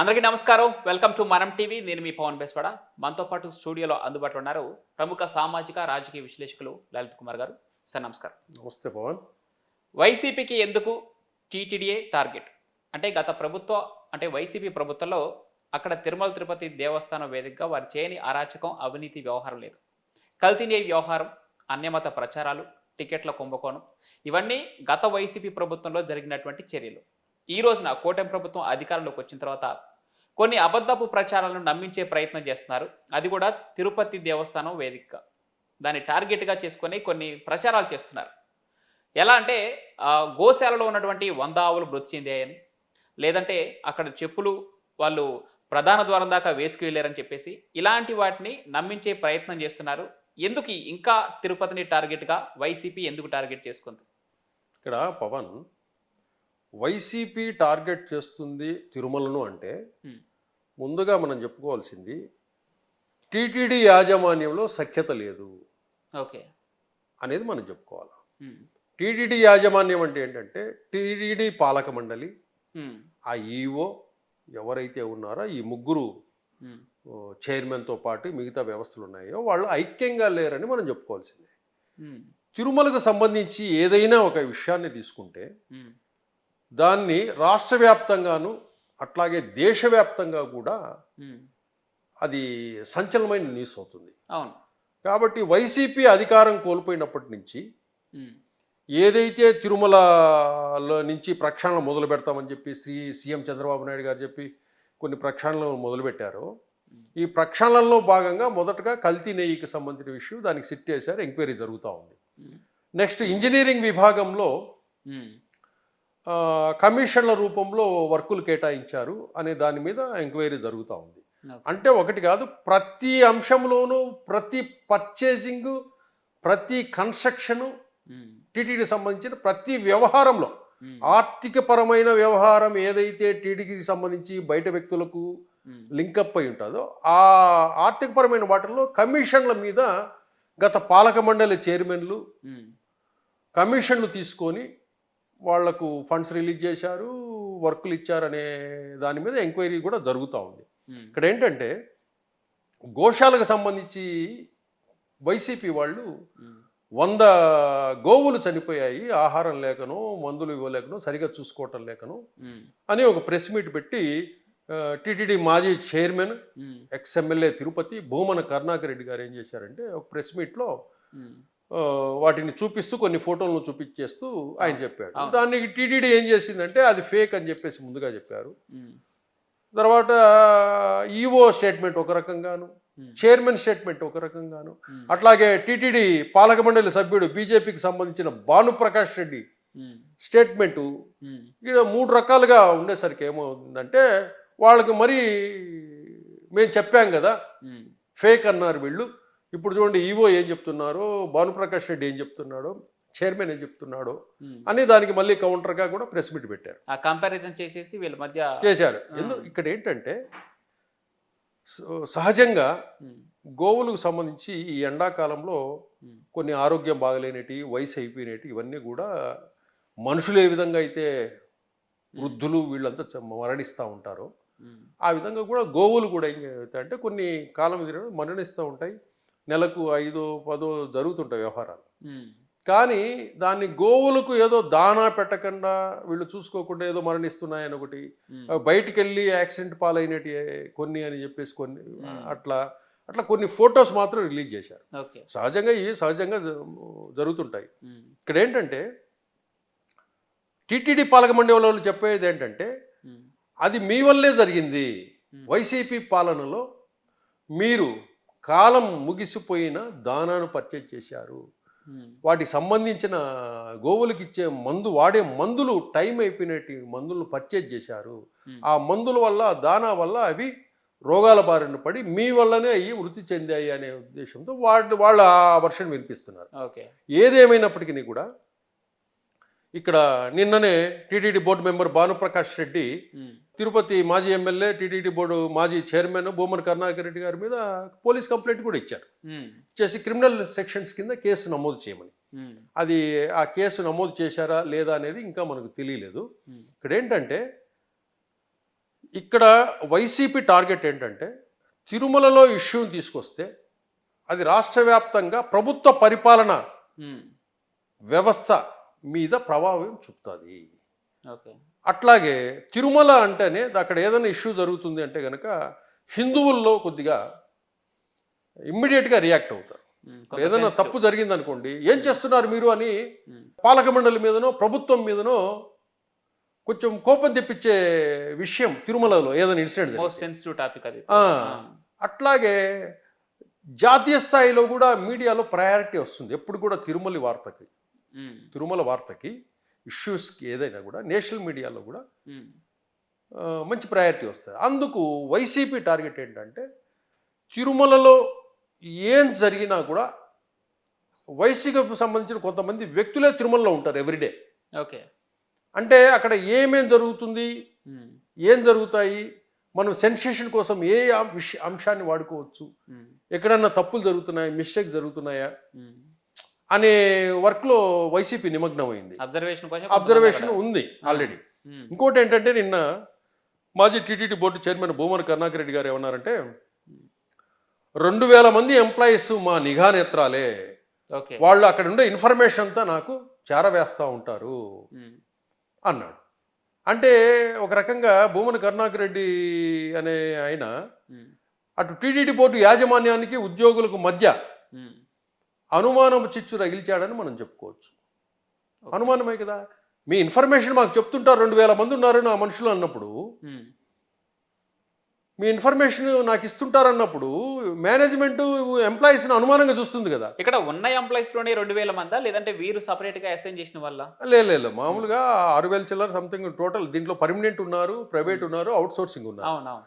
అందరికీ నమస్కారం. Welcome to Manam TV. నేను మీ పవన్ బెస్వాడ. మనతో పాటు స్టూడియోలో అందుబాటులో ఉన్నారు ప్రముఖ సామాజిక రాజకీయ విశ్లేషకులు లలిత్ కుమార్ గారు. సార్ నమస్కారం. నమస్తే పవన్. వైసీపీకి ఎందుకు టీటీడీఏ టార్గెట్? అంటే గత ప్రభుత్వ అంటే వైసీపీ ప్రభుత్వంలో అక్కడ తిరుమల తిరుపతి దేవస్థానం వేదికగా వారు చేయని అరాచకం అవినీతి వ్యవహారం లేదు. కల్తీనే వ్యవహారం అన్యమత ప్రచారాలు టికెట్ల కుంభకోణం ఇవన్నీ గత వైసీపీ ప్రభుత్వంలో జరిగినటువంటి చర్యలు. ఈ రోజున కూటమి ప్రభుత్వం అధికారంలోకి వచ్చిన తర్వాత కొన్ని అబద్ధపు ప్రచారాలను నమ్మించే ప్రయత్నం చేస్తున్నారు. అది కూడా తిరుపతి దేవస్థానం వేదికగా దాన్ని టార్గెట్గా చేసుకొని కొన్ని ప్రచారాలు చేస్తున్నారు. ఎలా అంటే గోశాలలో ఉన్నటువంటి వంద ఆవులు మృతి చెందాయని లేదంటే అక్కడ చెప్పులు వాళ్ళు ప్రధాన ద్వారం దాకా వేసుకు వెళ్ళారని చెప్పేసి ఇలాంటి వాటిని నమ్మించే ప్రయత్నం చేస్తున్నారు. ఎందుకు ఇంకా తిరుపతిని టార్గెట్గా వైసీపీ ఎందుకు టార్గెట్ చేసుకుంది? ఇక్కడ పవన్ వైసీపీ టార్గెట్ చేస్తుంది తిరుమలను అంటే. ముందుగా మనం చెప్పుకోవాల్సింది టీటీడీ యాజమాన్యంలో సఖ్యత లేదు. ఓకే. అనేది మనం చెప్పుకోవాలి. టీటీడీ యాజమాన్యం అంటే ఏంటంటే టీటీడీ పాలక మండలి ఆ ఈఓ ఎవరైతే ఉన్నారో ఈ ముగ్గురు చైర్మన్తో పాటు మిగతా వ్యవస్థలు ఉన్నాయో వాళ్ళు ఐక్యంగా లేరని మనం చెప్పుకోవాల్సిందే. తిరుమలకు సంబంధించి ఏదైనా ఒక విషయాన్ని తీసుకుంటే దాన్ని రాష్ట్ర వ్యాప్తంగాను అట్లాగే దేశవ్యాప్తంగా కూడా. అది సంచలనమైన న్యూస్ అవుతుంది. అవును. కాబట్టి వైసీపీ అధికారం కోల్పోయినప్పటి నుంచి ఏదైతే తిరుమలలో నుంచి ప్రక్షాళన మొదలు పెడతామని చెప్పి శ్రీ సీఎం చంద్రబాబు నాయుడు గారు చెప్పి కొన్ని ప్రక్షాళనలు మొదలుపెట్టారో ఈ ప్రక్షాళనలో భాగంగా మొదటగా కల్తీ నెయ్యికి సంబంధించిన విషయం దానికి సిట్ చేశారు ఎంక్వైరీ జరుగుతూ ఉంది. నెక్స్ట్ ఇంజనీరింగ్ విభాగంలో కమిషన్ల రూపంలో వర్కులు కేటాయించారు అనే దాని మీద ఎంక్వైరీ జరుగుతూ ఉంది. అంటే ఒకటి కాదు ప్రతి అంశంలోనూ ప్రతి పర్చేసింగ్ ప్రతి కన్స్ట్రక్షను టీటీడీ సంబంధించిన ప్రతి వ్యవహారంలో ఉమ్, ఆర్థిక పరమైన వ్యవహారం ఏదైతే టీటీడీకి సంబంధించి బయట వ్యక్తులకు లింకప్ అయి ఉంటుందో ఆ ఆర్థిక పరమైన వాటిల్లో కమిషన్ల మీద గత పాలక మండలి చైర్మన్లు కమిషన్లు తీసుకొని వాళ్ళకు ఫండ్స్ రిలీజ్ చేశారు వర్కులు ఇచ్చారనే దాని మీద ఎంక్వైరీ కూడా జరుగుతూ ఉంది. ఇక్కడ ఏంటంటే గోశాలకు సంబంధించి వైసీపీ వాళ్ళు వంద గోవులు చనిపోయాయి ఆహారం లేకను మందులు ఇవ్వలేకను సరిగా చూసుకోవటం లేకను అని ఒక ప్రెస్ మీట్ పెట్టి టీటీడీ మాజీ chairman ex MLA Tirupati Bhumana Karunakar Reddy గారు ఏం చేశారంటే ఒక ప్రెస్ మీట్లో వాటిని చూపిస్తూ కొన్ని ఫోటోలను చూపించేస్తూ ఆయన చెప్పాడు. దానికి టీటీడీ ఏం చేసిందంటే అది ఫేక్ అని చెప్పేసి ముందుగా చెప్పారు. తర్వాత ఈఓ స్టేట్మెంట్ ఒక రకంగాను చైర్మన్ స్టేట్మెంట్ ఒక రకంగాను అట్లాగే టీటీడీ పాలక మండలి సభ్యుడు బీజేపీకి సంబంధించిన భానుప్రకాష్ రెడ్డి స్టేట్మెంటు. ఇక్కడ మూడు రకాలుగా ఉండేసరికి ఏమవుతుందంటే వాళ్ళకి మరి మేము చెప్పాం కదా ఫేక్ అన్నారు వీళ్ళు. ఇప్పుడు చూడండి ఈవో ఏం చెప్తున్నారో భానుప్రకాష్ రెడ్డి ఏం చెప్తున్నాడో చైర్మన్ ఏం చెప్తున్నాడో. అని దానికి మళ్ళీ కౌంటర్గా కూడా ప్రెస్ మీట్ పెట్టారు. ఆ కంపారిజన్ చేసేసి వీళ్ళ మధ్య చేశారు. ఎందుకు ఇక్కడ ఏంటంటే స- సహజంగా గోవులకు సంబంధించి ఈ ఎండాకాలంలో కొన్ని ఆరోగ్యం బాగలేనటి వయసు అయిపోయినటి ఇవన్నీ కూడా మనుషులు ఏ విధంగా అయితే వృద్ధులు వీళ్ళంతా మరణిస్తూ ఉంటారో. ఆ విధంగా కూడా గోవులు కూడా ఏం అంటే కొన్ని కాలం మరణిస్తూ ఉంటాయి. నెలకు ఐదో పదో జరుగుతుంటాయి వ్యవహారాలు. కానీ దాన్ని గోవులకు ఏదో దానా పెట్టకుండా వీళ్ళు చూసుకోకుండా ఏదో మరణిస్తున్నాయని ఒకటి బయటికి వెళ్ళి యాక్సిడెంట్ పాలైనటి కొన్ని అని చెప్పేసి కొన్ని. అట్లా అట్లా కొన్ని ఫొటోస్ మాత్రం రిలీజ్ చేశారు. సహజంగా ఇవి సహజంగా జరుగుతుంటాయి. ఇక్కడ ఏంటంటే టీటీడీ పాలక మండలి వాళ్ళు చెప్పేది ఏంటంటే అది మీ వల్లే జరిగింది. వైసీపీ పాలనలో మీరు కాలం ముగిసిపోయిన దానాను పర్చేజ్ చేశారు. వాటికి సంబంధించిన గోవులకు ఇచ్చే మందు వాడే మందులు టైం అయిపోయినట్టు మందులను పర్చేజ్ చేశారు. ఆ మందుల వల్ల దానా వల్ల అవి రోగాల బారిన పడి మీ వల్లనే అవి మృతి చెందాయి అనే ఉద్దేశంతో వాళ్ళు వాళ్ళు ఆ వర్షన్ వినిపిస్తున్నారు. ఓకే. ఏదేమైనప్పటికీ కూడా ఇక్కడ నిన్ననే TTD board member Bhanuprakash Reddy Tirupati మాజీ ఎమ్మెల్యే టీటీడీ బోర్డు మాజీ చైర్మన్ భూమన్ కరుణాకర్ రెడ్డి గారి మీద పోలీస్ కంప్లైంట్ కూడా ఇచ్చారు. చేసి క్రిమినల్ సెక్షన్స్ కింద కేసు నమోదు చేయమని. అది ఆ కేసు నమోదు చేశారా లేదా అనేది ఇంకా మనకు తెలియలేదు. ఇక్కడ ఏంటంటే ఇక్కడ వైసీపీ టార్గెట్ ఏంటంటే తిరుమలలో ఇష్యూని తీసుకొస్తే అది రాష్ట్ర వ్యాప్తంగా ప్రభుత్వ పరిపాలన వ్యవస్థ మీద ప్రభావం చూపుతుంది. ఓకే. అట్లాగే తిరుమల అంటేనే అక్కడ ఏదైనా ఇష్యూ జరుగుతుంది అంటే కనుక హిందువుల్లో కొద్దిగా ఇమ్మీడియట్గా రియాక్ట్ అవుతారు. ఏదైనా. తప్పు జరిగిందనుకోండి ఏం చేస్తున్నారు మీరు అని పాలక మండలి మీదనో ప్రభుత్వం మీదనో కొంచెం కోపం తెప్పించే విషయం తిరుమలలో ఏదైనా ఇన్సిడెంట్. సెన్సిటివ్ టాపిక్ అది. అట్లాగే జాతీయ స్థాయిలో కూడా మీడియాలో ప్రయారిటీ వస్తుంది. ఎప్పుడు కూడా తిరుమల వార్తకి. తిరుమల వార్తకి ఇష్యూస్కి ఏదైనా కూడా నేషనల్ మీడియాలో కూడా మంచి ప్రయారిటీ వస్తుంది. అందుకు వైసీపీ టార్గెట్ ఏంటంటే తిరుమలలో ఏం జరిగినా కూడా వైసీపీకి సంబంధించిన కొంతమంది వ్యక్తులే తిరుమలలో ఉంటారు ఎవ్రీడే. ఓకే. అంటే అక్కడ ఏమేం జరుగుతుంది ఏం జరుగుతాయి మనం సెన్సేషన్ కోసం ఏ అంశాన్ని వాడుకోవచ్చు ఎక్కడన్నా తప్పులు జరుగుతున్నాయా మిస్టేక్స్ జరుగుతున్నాయా. అనే వర్క్లో వైసీపీ నిమగ్నమైంది అబ్జర్వేషన్ అబ్జర్వేషన్ ఉంది. ఆల్రెడీ. ఇంకోటి ఏంటంటే నిన్న మాజీ TTD board chairman Bhumana Karunakar Reddy గారు ఏమన్నారంటే రెండు వేల మంది ఎంప్లాయీస్ మా నిఘా నేత్రాలే. వాళ్ళు అక్కడ ఉండే ఇన్ఫర్మేషన్ అంతా నాకు చేరవేస్తూ ఉంటారు అన్నాడు. అంటే ఒక రకంగా భూమన కరుణాకర్ రెడ్డి అనే ఆయన అటు టీటీడీ బోర్డు యాజమాన్యానికి ఉద్యోగులకు మధ్య. అనుమానం చిచ్చు రగిల్చాడని మనం చెప్పుకోవచ్చు. అనుమానమే కదా. మీ ఇన్ఫర్మేషన్ మాకు చెప్తుంటారు రెండు వేల మంది ఉన్నారు నా మనుషులు అన్నప్పుడు. మీ ఇన్ఫర్మేషన్ నాకు ఇస్తుంటారన్నప్పుడు మేనేజ్మెంట్ ఎంప్లాయీస్ని అనుమానంగా చూస్తుంది కదా. ఇక్కడ ఉన్న ఎంప్లాయీస్లోనే రెండు వేల మందా? లేదంటే వీరు సపరేట్గా అసైన్ చేసిన వల్ల లే లే, లే. మామూలుగా ఆరు వేల చిల్లర సంథింగ్ టోటల్ దీంట్లో పర్మనెంట్ ఉన్నారు ప్రైవేట్ ఉన్నారు అవుట్ సోర్సింగ్ ఉన్నారు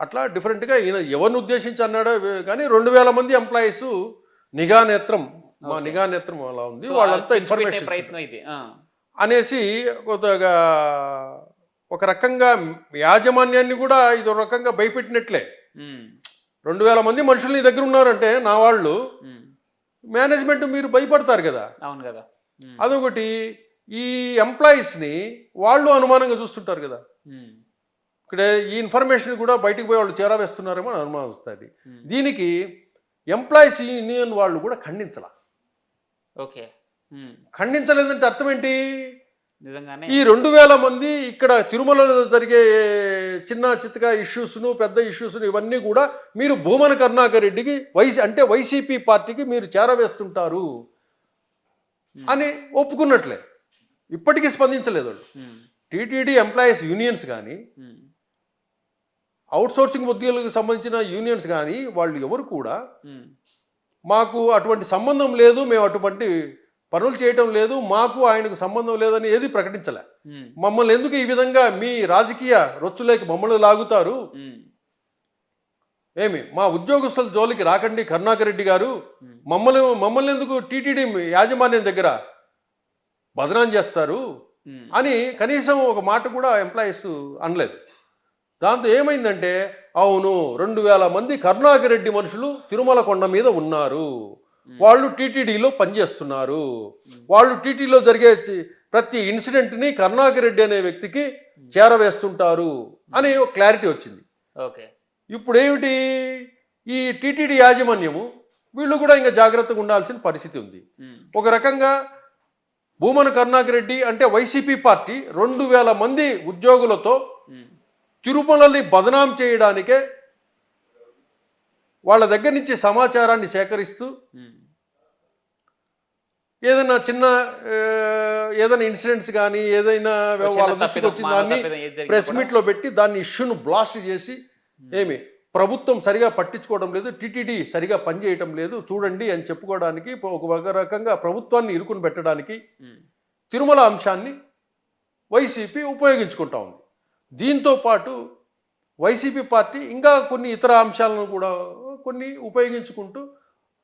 అట్లా డిఫరెంట్గా ఈయన ఎవరిని ఉద్దేశించి అన్నాడో కానీ రెండు వేల మంది ఎంప్లాయీస్ నిఘా నేత్రం మా. నిఘా నేత్రం అలా ఉంది వాళ్ళంతా ఇన్ఫర్మేషన్ ప్రయత్నం ఇది. అనేసి కొద్దిగా ఒక రకంగా యాజమాన్యాన్ని కూడా ఇది రకంగా భయపెట్టినట్లే. రెండు వేల మంది మనుషులు నీ దగ్గర ఉన్నారంటే నా వాళ్ళు మేనేజ్మెంట్ మీరు భయపడతారు కదా. అవును కదా. అదొకటి ఈ ఎంప్లాయీస్ని వాళ్ళు అనుమానంగా చూస్తుంటారు కదా. ఇక్కడ ఈ ఇన్ఫర్మేషన్ కూడా బయటికి పోయి వాళ్ళు చేరవేస్తున్నారేమో అని అనుమానం వస్తుంది. దీనికి ఎంప్లాయీస్ యూనియన్ వాళ్ళు కూడా ఖండించాల. ఓకే. ఖండించలేదంటే అర్థం ఏంటి? ఈ రెండు వేల మంది ఇక్కడ తిరుమలలో జరిగే చిన్న చిత్తగా ఇష్యూస్ను పెద్ద ఇష్యూస్ను ఇవన్నీ కూడా మీరు భూమన కరుణాకర్ రెడ్డికి వైసీ అంటే వైసీపీ పార్టీకి మీరు చేరవేస్తుంటారు అని ఒప్పుకున్నట్లే. ఇప్పటికీ స్పందించలేదు వాళ్ళు. టీటీడీ ఎంప్లాయీస్ యూనియన్స్ కానీ అవుట్ సోర్సింగ్ ఉద్యోగులకు సంబంధించిన యూనియన్స్ కానీ వాళ్ళు ఎవరు కూడా మాకు అటువంటి సంబంధం లేదు మేము అటువంటి పనులు చేయటం లేదు మాకు ఆయనకు సంబంధం లేదని ఏది ప్రకటించలే. మమ్మల్ని ఎందుకు ఈ విధంగా మీ రాజకీయ రొచ్చులేకి మమ్మల్ని లాగుతారు? ఏమి మా ఉద్యోగస్తుల జోలికి రాకండి కరుణాకర్ రెడ్డి గారు. మమ్మల్ని మమ్మల్ని ఎందుకు టీటీడీ యాజమాన్యం దగ్గర బదనాం చేస్తారు? అని కనీసం ఒక మాట కూడా ఎంప్లాయీస్ అనలేదు. దాంతో ఏమైందంటే అవును రెండు వేల మంది కరుణాకర్ రెడ్డి మనుషులు తిరుమల కొండ మీద ఉన్నారు. వాళ్ళు టీటీడీలో పనిచేస్తున్నారు. వాళ్ళు టీటీలో జరిగే ప్రతి ఇన్సిడెంట్ని కరుణాకర్ రెడ్డి అనే వ్యక్తికి చేరవేస్తుంటారు అని క్లారిటీ వచ్చింది. ఓకే. ఇప్పుడు ఏమిటి ఈ టీటీడీ యాజమాన్యము వీళ్ళు కూడా ఇంకా జాగ్రత్తగా ఉండాల్సిన పరిస్థితి ఉంది. ఒక రకంగా భూమన కరుణాకర్ రెడ్డి అంటే వైసీపీ పార్టీ రెండు వేల మంది ఉద్యోగులతో తిరుమలని బదనాం చేయడానికే వాళ్ళ దగ్గర నుంచి సమాచారాన్ని సేకరిస్తూ ఏదైనా చిన్న ఏదైనా ఇన్సిడెంట్స్ కానీ ఏదైనా వాళ్ళ దృష్టికి వచ్చిన దాన్ని ప్రెస్ మీట్లో పెట్టి దాన్ని ఇష్యూను బ్లాస్ట్ చేసి ఏమి ప్రభుత్వం సరిగా పట్టించుకోవడం లేదు టీటీడీ సరిగా పనిచేయటం లేదు చూడండి అని చెప్పుకోవడానికి ఒక రకంగా ప్రభుత్వాన్ని ఇరుకుని పెట్టడానికి ఉమ్, తిరుమల అంశాన్ని వైసీపీ ఉపయోగించుకుంటా ఉంది. దీంతో పాటు వైసీపీ పార్టీ ఇంకా కొన్ని ఇతర అంశాలను కూడా కొన్ని ఉపయోగించుకుంటూ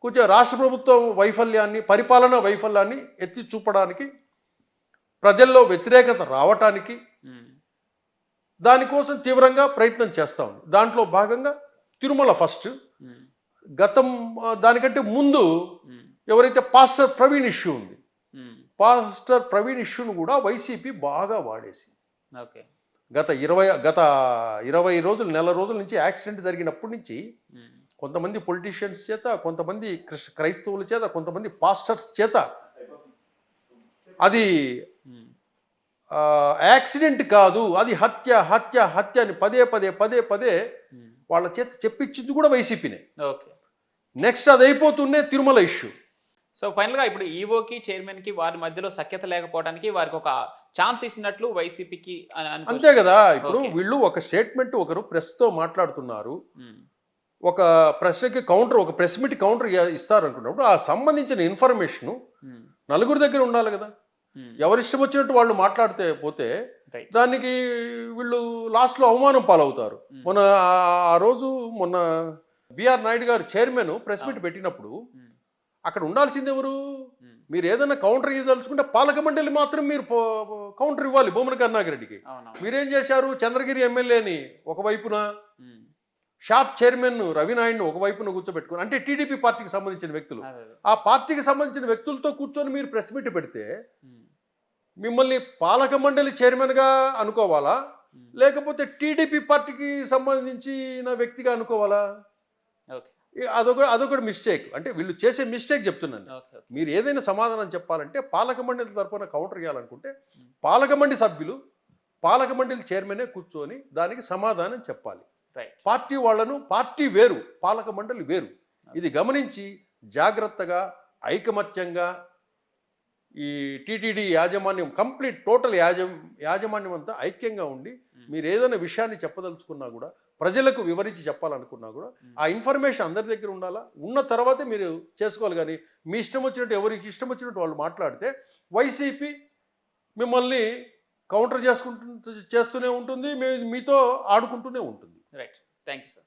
కొంచెం రాష్ట్ర ప్రభుత్వం వైఫల్యాన్ని పరిపాలనా వైఫల్యాన్ని ఎత్తి చూపడానికి ప్రజల్లో వ్యతిరేకత రావటానికి దానికోసం తీవ్రంగా ప్రయత్నం చేస్తూ ఉంది. దాంట్లో భాగంగా తిరుమల ఫస్ట్. గతం దానికంటే ముందు ఎవరైతే పాస్టర్ ప్రవీణ్ ఇష్యూ ఉంది పాస్టర్ ప్రవీణ్ ఇష్యూను కూడా వైసీపీ బాగా వాడేసి ఓకే. గత ఇరవై గత ఇరవై రోజులు నెల రోజుల నుంచి యాక్సిడెంట్ జరిగినప్పటి నుంచి కొంతమంది పొలిటీషియన్స్ చేత కొంతమంది క్రిస్- క్రైస్తవుల చేత కొంతమంది పాస్టర్స్ చేత అది యాక్సిడెంట్ కాదు అది హత్య హత్య హత్య అని పదే పదే పదే పదే వాళ్ళ చేత చెప్పించింది కూడా వైసీపీనే. ఓకే. నెక్స్ట్ అది అయిపోతూనే తిరుమల ఇష్యూ. సో ఫైనల్గా ఇప్పుడు ఈవోకి చైర్మన్కి వారి మధ్యలో సఖ్యత లేకపోవడానికి వారికి ఒక ఛాన్స్ ఇచ్చినట్లు వైసీపీకి. అంతే కదా ఇప్పుడు. వీళ్ళు ఒక స్టేట్మెంట్ ఒకరు ప్రెస్తో మాట్లాడుతున్నారు. ఉమ్, ఒక ప్రశ్నకి కౌంటర్ ఒక ప్రెస్ మీట్ కౌంటర్ ఇస్తారు అనుకున్నప్పుడు ఆ సంబంధించిన ఇన్ఫర్మేషన్ ఉమ్, నలుగురు దగ్గర ఉండాలి కదా. ఉమ్, ఎవరిష్టం వచ్చినట్టు వాళ్ళు మాట్లాడితే పోతే దానికి వీళ్ళు లాస్ట్లో అవమానం పాలవుతారు. Hmm. మొన్న ఆ- రోజు మొన్న బిఆర్ నాయుడు గారు చైర్మన్ ప్రెస్ మీట్ పెట్టినప్పుడు ఉమ్, అక్కడ ఉండాల్సింది ఎవరు? మీరు ఏదైనా కౌంటర్ ఇవ్వదలుచుకుంటే పాలక మండలి మాత్రం మీరు కౌంటర్ ఇవ్వాలి భూమన కరుణాకరెడ్డికి మీరేం చేశారు? చంద్రగిరి ఎమ్మెల్యేని ఒకవైపున షాప్ చైర్మన్ రవినాయుడిని ఒకవైపున కూర్చోబెట్టుకుని అంటే టీడీపీ పార్టీకి సంబంధించిన వ్యక్తులు. ఆ పార్టీకి సంబంధించిన వ్యక్తులతో కూర్చొని మీరు ప్రెస్ మీట్ పెడితే మిమ్మల్ని పాలక మండలి చైర్మన్గా అనుకోవాలా? లేకపోతే టీడీపీ పార్టీకి సంబంధించిన వ్యక్తిగా అనుకోవాలా? ఓకే. అదొక అదొకటి మిస్టేక్ అంటే వీళ్ళు చేసే మిస్టేక్ చెప్తున్నాను మీరు ఏదైనా సమాధానం చెప్పాలంటే పాలక మండలి తరపున కౌంటర్ ఇవ్వాలనుకుంటే పాలక మండలి సభ్యులు పాలక మండలి చైర్మనే కూర్చొని దానికి సమాధానం చెప్పాలి. రైట్ పార్టీ వాళ్ళను పార్టీ వేరు పాలక మండలి వేరు. ఇది గమనించి జాగ్రత్తగా ఐకమత్యంగా ఈ టీటీడీ యాజమాన్యం కంప్లీట్ టోటల్ యాజం యాజమాన్యం అంతా ఐక్యంగా ఉండి మీరు ఏదైనా విషయాన్ని చెప్పదలుచుకున్నా కూడా ప్రజలకు వివరించి చెప్పాలనుకున్నా కూడా ఆ ఇన్ఫర్మేషన్ అందరి దగ్గర ఉండాలా? ఉన్న తర్వాతే మీరు చేసుకోవాలి. కానీ మీ ఇష్టం వచ్చినట్టు ఎవరికి ఇష్టం వచ్చినట్టు వాళ్ళు మాట్లాడితే వైసీపీ మిమ్మల్ని కౌంటర్ చేసుకుంటూ చేస్తూనే ఉంటుంది మీతో ఆడుకుంటూనే ఉంటుంది. Right thank you sir